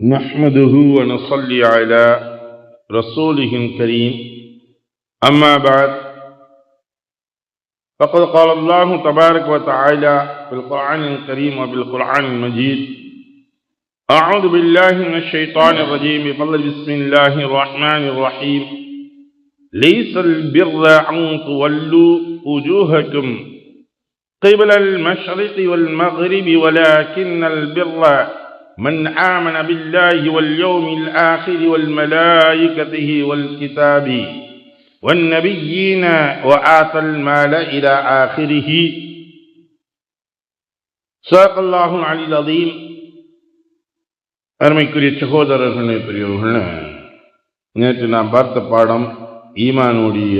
نحمده ونصلي على رسوله الكريم. أما بعد فقد قال الله تبارك وتعالى في القرآن الكريم وبالقرآن المجيد أعوذ بالله من الشيطان الرجيم بفضل بسم الله الرحمن الرحيم ليس البر أن تولوا وجوهكم قبل المشرق والمغرب ولكن البر من آمن بالله واليوم الآخر والملائكة والكتاب والنبيين وآتى المال إلى آخره صدق الله العلي العظيم அருமைக்குரிய சகோதரர்களே பெரியவர்களே நேற்று நாம் பார்த்த பாடம் ஈமானுடைய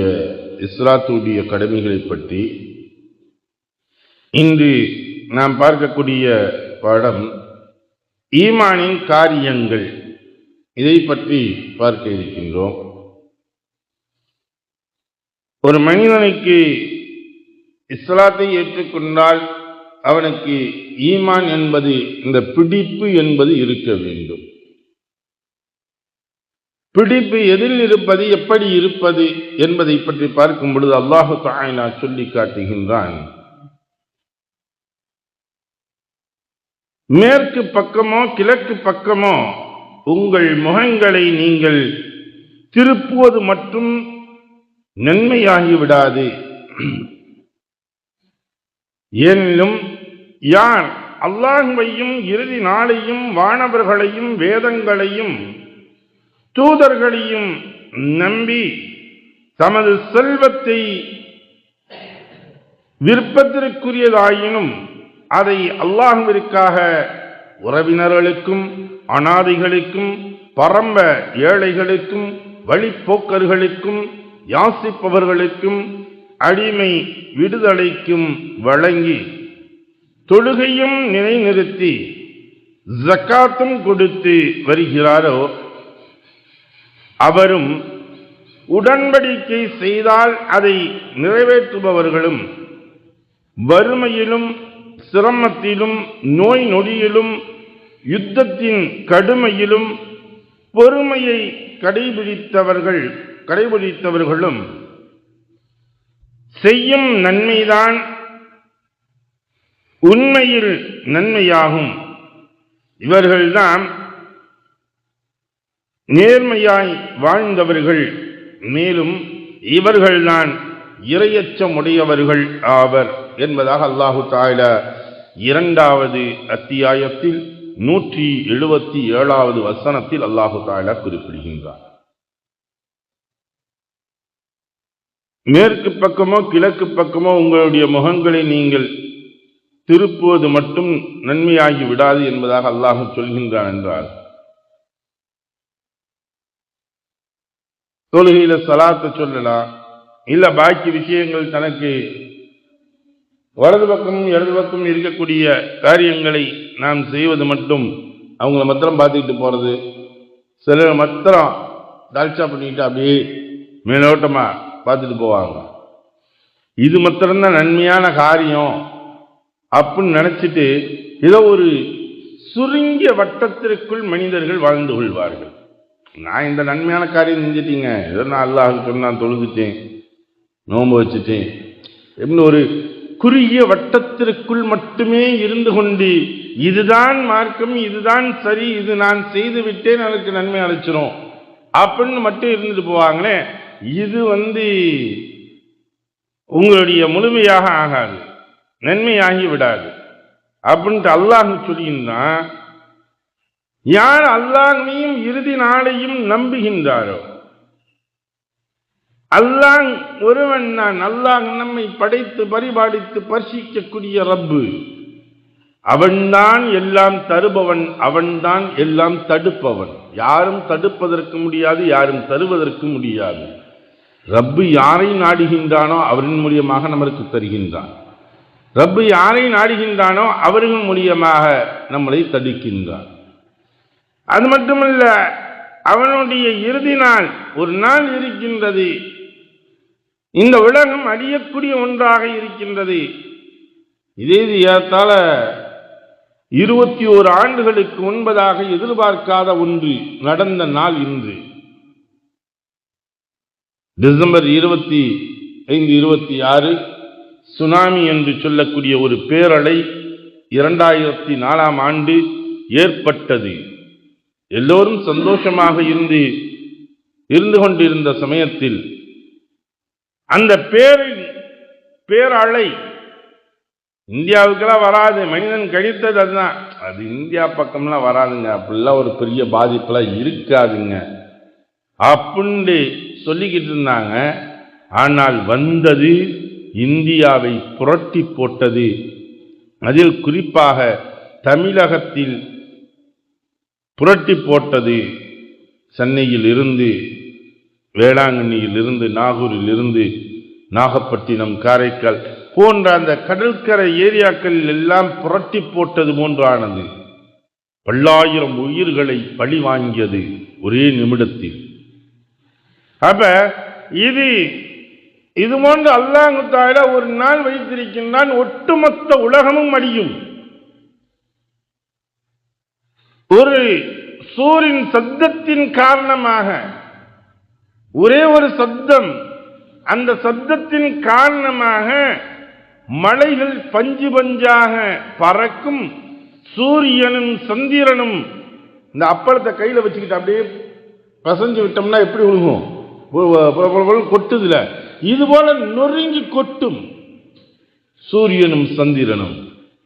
இஸ்லாத்துடைய கடமைகளை பற்றி இன்று நாம் பார்க்கக்கூடிய பாடம் ஈமானின் காரியங்கள். இதை பற்றி பார்க்க இருக்கின்றோம். ஒரு மனிதனுக்கு இஸ்லாத்தை ஏற்றுக்கொண்டால் அவனுக்கு ஈமான் என்பது இந்த பிடிப்பு என்பது இருக்க வேண்டும். பிடிப்பு எதில் இருப்பது எப்படி இருப்பது என்பதை பற்றி பார்க்கும் பொழுது அல்லாஹு தாயினா சொல்லி காட்டுகின்றான். மேற்கு பக்கமோ கிழக்கு பக்கமோ உங்கள் முகங்களை நீங்கள் திருப்புவது மட்டும் நன்மையாகி விடாது ஏனிலும் யார் அல்லாஹுவையும் இறுதி நாளையும் வானவர்களையும் வேதங்களையும் தூதர்களையும் நம்பி தமது செல்வத்தை விருப்பத்திற்குரியதாயினும் அதை அல்லாஹுவிற்காக உறவினர்களுக்கும் அனாதைகளுக்கும் பரம்ப ஏழைகளுக்கும் வழிப்போக்கர்களுக்கும் யாசிப்பவர்களுக்கும் அடிமை விடுதலைக்கும் வழங்கி தொழுகையும் நிலைநிறுத்தி ஜக்காத்தும் கொடுத்து வருகிறாரோ அவரும் உடன்படிக்கை செய்தால் அதை நிறைவேற்றுபவர்களும் வறுமையிலும் சிரமத்திலும் நோய் நொடியிலும் யுத்தத்தின் கடுமையிலும் பொறுமையை கடைபிடித்தவர்கள் கடைபிடித்தவர்களும் செய்யும் நன்மைதான் உண்மையில் நன்மையாகும். இவர்கள்தான் நேர்மையாய் வாழ்ந்தவர்கள். மேலும் இவர்கள்தான் இரையச்சமுடையவர்கள் ஆவர் என்பதாக அல்லாஹு தாயில இரண்டாவது அத்தியாயத்தில் நூற்றி எழுபத்தி ஏழாவது வசனத்தில் அல்லாஹு தாயில குறிப்பிடுகின்றார். மேற்கு பக்கமோ கிழக்கு பக்கமோ உங்களுடைய முகங்களை நீங்கள் திருப்புவது மட்டும் நன்மையாகி விடாது என்பதாக அல்லாஹு சொல்கின்றான் என்றார். தொழுகையில சலாத்தை சொல்லலாம். இல்ல பாக்கி விஷயங்கள் தனக்கு வலது பக்கமும் இடது பக்கமும் இருக்கக்கூடிய காரியங்களை நாம் செய்வது மட்டும் அவங்கள மாத்திரம் பார்த்துக்கிட்டு போகிறது சிலர் மாத்திரம் தால்ச்சா பண்ணிக்கிட்டு அப்படியே மேலோட்டமாக பார்த்துட்டு போவாங்க. இது மாத்திரம்தான் நன்மையான காரியம் அப்படின்னு நினச்சிட்டு ஏதோ ஒரு சுருங்கிய வட்டத்திற்குள் மனிதர்கள் வாழ்ந்து கொள்வார்கள். நான் இந்த நன்மையான காரியம் செஞ்சிட்டீங்க. ஏதோ நான் அல்லாஹ் சொன்னான் தொழுதுட்டேன் நோன்பு வச்சுட்டேன். எப்படின்னு ஒரு குறுகிய வட்டத்திற்குள் மட்டுமே இருந்து கொண்டு இதுதான் மார்க்கம் இதுதான் சரி இது நான் செய்து விட்டேன் எனக்கு நன்மை அழைச்சிரும் அப்படின்னு மட்டும் இருந்துட்டு போவாங்களே இது வந்து உங்களுடைய முழுமையாக ஆகாது நன்மையாகி விடாது. அப்படின்ட்டு அல்லாஹ் சொல்லியிருந்தான் யார் அல்லாஹையும் இறுதி நாளையும் நம்புகின்றாரோ அல்லாங் ஒருவன் நான் அல்லாஹ் நம்மை படைத்து பரிபாடித்து பரிசிக்கக்கூடிய ரப்பு. அவன்தான் எல்லாம் தருபவன் அவன்தான் எல்லாம் தடுப்பவன். யாரும் தடுப்பதற்கு முடியாது யாரும் தருவதற்கு முடியாது. ரப்பு யாரை நாடுகின்றானோ அவரின் மூலியமாக நமக்கு தருகின்றான். ரப்பு யாரை நாடுகின்றானோ அவர்கள் மூலியமாக நம்மளை தடுக்கின்றான். அது மட்டுமல்ல அவனுடைய இறுதி நாள் ஒரு நாள் இருக்கின்றது. இந்த உலகம் அழியக்கூடிய ஒன்றாக இருக்கின்றது. இதே இது இருபத்தி ஓரு ஆண்டுகளுக்கு முன்பதாக எதிர்பார்க்காத ஒன்று நடந்த நாள் இன்று. டிசம்பர் இருபத்தி ஐந்து இருபத்தி ஆறு சுனாமி என்று சொல்லக்கூடிய ஒரு பேரலை இரண்டாயிரத்தி நாலாம் ஆண்டு ஏற்பட்டது. எல்லோரும் சந்தோஷமாக இருந்து இருந்து கொண்டிருந்த சமயத்தில் அந்த பேரின் பேரலை இந்தியாவுக்கெல்லாம் வராது. மனிதன் கழித்தது அதுதான். அது இந்தியா பக்கம்லாம் வராதுங்க. அப்படிலாம் ஒரு பெரிய பாதிப்பெல்லாம் இருக்காதுங்க. அப்படின்னு சொல்லிக்கிட்டு இருந்தாங்க. ஆனால் வந்தது இந்தியாவை புரட்டி போட்டது. அதில் குறிப்பாக தமிழகத்தில் புரட்டி போட்டது சென்னையில் இருந்து வேளாங்கண்ணியிலிருந்து நாகூரிலிருந்து நாகப்பட்டினம் காரைக்கால் போன்ற அந்த கடற்கரை ஏரியாக்களில் எல்லாம் புரட்டி போட்டது போன்றானது. பல்லாயிரம் உயிர்களை பழி வாங்கியது ஒரே நிமிடத்தில். அப்ப இது இது போன்று அல்லாங்குத்தாயில ஒரு நாள் வைத்திருக்கின்றான் ஒட்டுமொத்த உலகமும் அடியும் ஒரு சூரின் சத்தத்தின் காரணமாக ஒரே ஒரு சப்தம். அந்த சப்தத்தின் காரணமாக மலைகள் பஞ்சு பஞ்சாக பறக்கும். சூரியனும் சந்திரனும் இந்த அப்பளத்தை கையில் வச்சுக்கிட்டு அப்படியே பசஞ்சு விட்டோம்னா எப்படி விழுகும் கொட்டுதில்ல இது போல நொறுங்கி கொட்டும். சூரியனும் சந்திரனும்.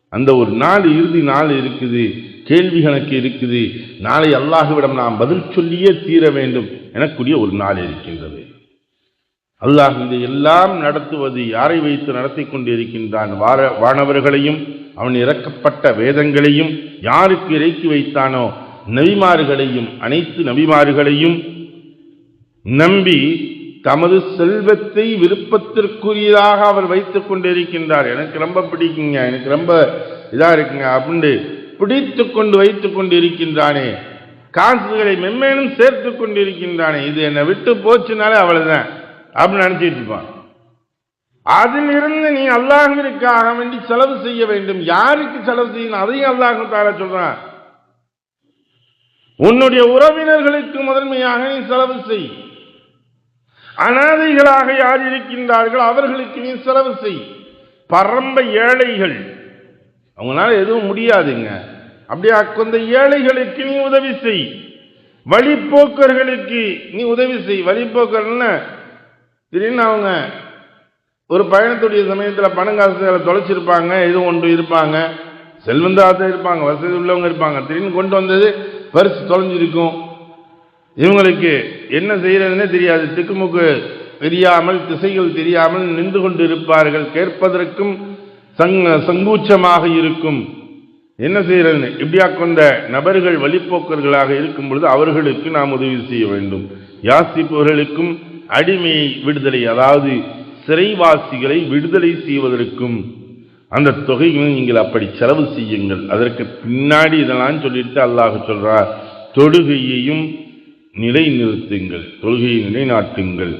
அந்த ஒரு நாள் இறுதி நாள் இருக்குது கேள்வி கணக்கு இருக்குது. நாளை அல்லாஹுவிடம் நாம் பதில் சொல்லியே தீர வேண்டும் எனக்கூடிய ஒரு நாள் இருக்கின்றது. அல்லாஹ் இதை எல்லாம் நடத்துவது யாரை வைத்து நடத்தி கொண்டிருக்கின்றான்? வார வானவர்களையும் அவன் இறக்கப்பட்ட வேதங்களையும் யாருக்கு இறக்கி வைத்தானோ? நபிமார்களையும் அனைத்து நபிமார்களையும் நம்பி தமது செல்வத்தை விருப்பத்திற்குரியதாக அவர் வைத்துக் கொண்டிருக்கின்றார். எனக்கு ரொம்ப பிடிக்குங்க எனக்கு ரொம்ப இதாக இருக்குங்க அப்படின்ட்டு பிடித்து கொண்டு வைத்துக் கொண்டிருக்கின்றானே. காசுகளை மென்மேலும் சேர்த்து கொண்டிருக்கின்றானே. இது என்னை விட்டு போச்சுனாலே அவ்வளவுதான். அப்படின்னு நினைச்சிட்டு இருப்பான். அதிலிருந்து நீ அல்லாஹிற்காக வேண்டி செலவு செய்ய வேண்டும். யாருக்கு செலவு செய்யணும்? அதையும் அல்லாஹு தாரா சொல்றான். உன்னுடைய உறவினர்களுக்கு முதன்மையாக நீ செலவு செய். அனாதைகளாக யார் இருக்கின்றார்கள் அவர்களுக்கு நீ செலவு செய். பரம்ப ஏழைகள். அவங்களால எதுவும் முடியாதுங்க. அப்படியே அந்த ஏழைகளுக்கு நீ உதவி செய். வழிப்போக்கர்களுக்கு நீ உதவி செய். வழிப்போக்கர்னு திடீர்னு அவங்க ஒரு பயணத்துடைய சமயத்தில் பணங்காசுகளை தொலைச்சிருப்பாங்க இது ஒன்று இருப்பாங்க. செல்வந்தாத்த இருப்பாங்க வசதி உள்ளவங்க இருப்பாங்க. திடீர்னு கொண்டு வந்தது பரிசு தொலைஞ்சிருக்கும். இவங்களுக்கு என்ன செய்யறதுன்னே தெரியாது. திக்குமுக்கு தெரியாமல் திசைகள் தெரியாமல் நின்று கொண்டு இருப்பார்கள் கேட்பதற்கும் சங் சங்கூச்சமாக இருக்கும். என்ன செய்யறதுன்னு இப்படியா கொண்ட நபர்கள் வழிப்போக்கர்களாக இருக்கும் பொழுது அவர்களுக்கு நாம் உதவி செய்ய வேண்டும். யாசிப்பவர்களுக்கும் அடிமை விடுதலை அதாவது சிறைவாசிகளை விடுதலை செய்வதற்கும் அந்த தொகையும் நீங்கள் அப்படி செலவு செய்யுங்கள். அதற்கு பின்னாடி இதெல்லாம் சொல்லிட்டு அல்லாஹ் சொல்றார். தொடுகையையும் நிலைநிறுத்துங்கள் தொழுகையை நிலைநாட்டுங்கள்.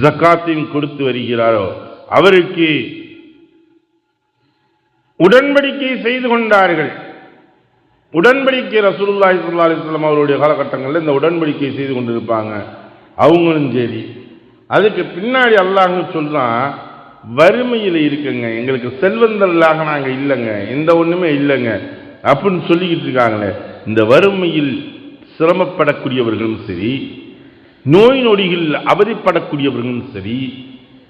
ஜக்காத்தையும் கொடுத்து வருகிறாரோ அவருக்கு உடன்படிக்கை செய்து கொண்டார்கள். உடன்படிக்கை ரசூலுல்லாஹி சுல்லா அலிஸ்லாம் அவருடைய காலகட்டங்களில் இந்த உடன்படிக்கை செய்து கொண்டிருப்பாங்க. அவங்களும் சரி. அதுக்கு பின்னாடி அல்லாஹ் சொல்றான் வறுமையில் இருக்குங்க. எங்களுக்கு செல்வந்தர்களாக நாங்கள் இல்லைங்க. எந்த ஒன்றுமே இல்லைங்க. அப்படின்னு சொல்லிக்கிட்டு இருக்காங்களே. இந்த வறுமையில் சிரமப்படக்கூடியவர்களும் சரி நோய் நொடிகளில் அவதிப்படக்கூடியவர்களும் சரி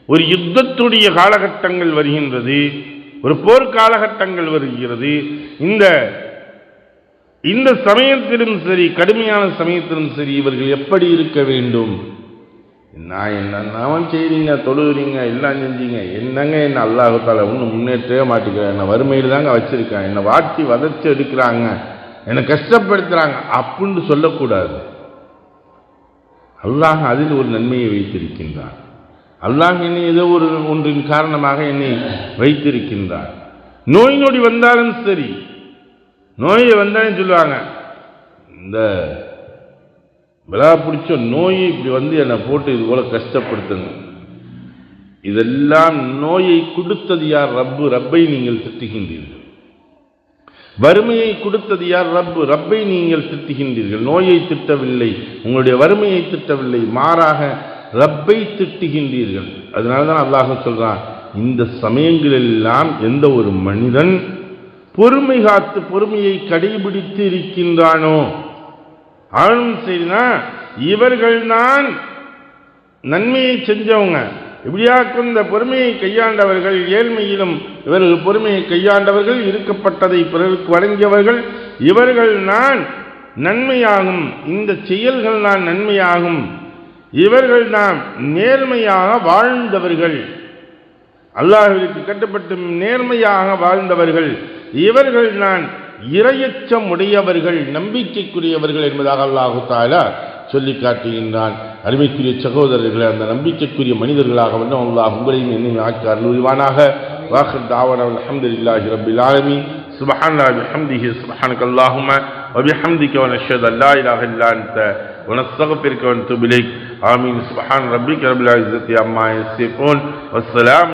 ஒரு யுத்தத்துடைய காலகட்டங்கள் வருகின்றது ஒரு போர் காலகட்டங்கள் வருகிறது இந்த இந்த சமயத்திலும் சரி கடுமையான சமயத்திலும் சரி இவர்கள் எப்படி இருக்க வேண்டும்? நான் என்னென்னவன் செய்கிறீங்க தொழுகிறீங்க எல்லாம் செஞ்சீங்க என்னங்க என்ன அல்லாஹால ஒன்றும் முன்னேற்றவே மாட்டேங்கிறேன் என்னை வறுமையில் தாங்க வச்சுருக்கேன் என்னை வாட்டி வதச்சி எடுக்கிறாங்க. என்னை கஷ்டப்படுத்துகிறாங்க அப்படின்னு சொல்லக்கூடாது. அல்லாஹ் அதில் ஒரு நன்மையை வைத்திருக்கின்றான். அல்லாஹ் என்னை ஏதோ ஒரு ஒன்றின் காரணமாக என்னை வைத்திருக்கின்றார் நோய் நொடி வந்தாலும் சரி நோயை வந்தாலும் சொல்லுவாங்க இந்த விழா பிடிச்ச நோயை இப்படி வந்து என்னை போட்டு இது போல கஷ்டப்படுத்துங்க இதெல்லாம் நோயை கொடுத்தது யார்? ரப்பு. ரப்பை நீங்கள் திட்டுகின்றீர்கள். வறுமையை கொடுத்தது யார்? ரப்பு. ரப்பை நீங்கள் திட்டுகின்றீர்கள். நோயை திட்டவில்லை. உங்களுடைய வறுமையை திட்டவில்லை. மாறாக ரப்பை திட்டுகின்றீர்கள். அதனால தான் அல்லாஹ் சொல்கிறான் இந்த சமயங்களெல்லாம் எந்த ஒரு மனிதன் பொறுமை காத்து பொறுமையை கடைபிடித்து இருக்கின்றானோ? ஆளும் இவர்கள் இவர்கள்தான் நன்மையை செஞ்சவங்க. இப்படியாக்கும் இந்த பொறுமையை கையாண்டவர்கள் ஏழ்மையிலும் இவர்கள் பொறுமையை கையாண்டவர்கள் இருக்கப்பட்டதை பிறருக்கு வழங்கியவர்கள். இவர்கள் நான் நன்மையாகும். இந்த செயல்கள் நான் நன்மையாகும். இவர்கள் நாம் நேர்மையாக வாழ்ந்தவர்கள். அல்லாஹிற்கு கட்டுப்பட்டு நேர்மையாக வாழ்ந்தவர்கள். இவர்கள் நான் இரையச்சம் உடையவர்கள் நம்பிக்கைக்குரியவர்கள் என்பதாக அல்லாஹு தாலா சொல்லி காட்டுகின்றான் அருமைக்குரிய சகோதரர்களை அந்த நம்பிக்கைக்குரிய மனிதர்களாக வந்து அல்லாஹ் உங்களையும் என்னையும் ஆக்கி அருள்வானாக வாஹர் தாவன அல்ஹம்துலில்லாஹி ரப்பில் ஆலமீன் سبحان الله بحمده سبحانك اللهم وبحمدك ونشهد ان لا اله الا انت ونستغفرك ونتوب اليك آمين سبحان ربك رب العزة عما يصفون والسلام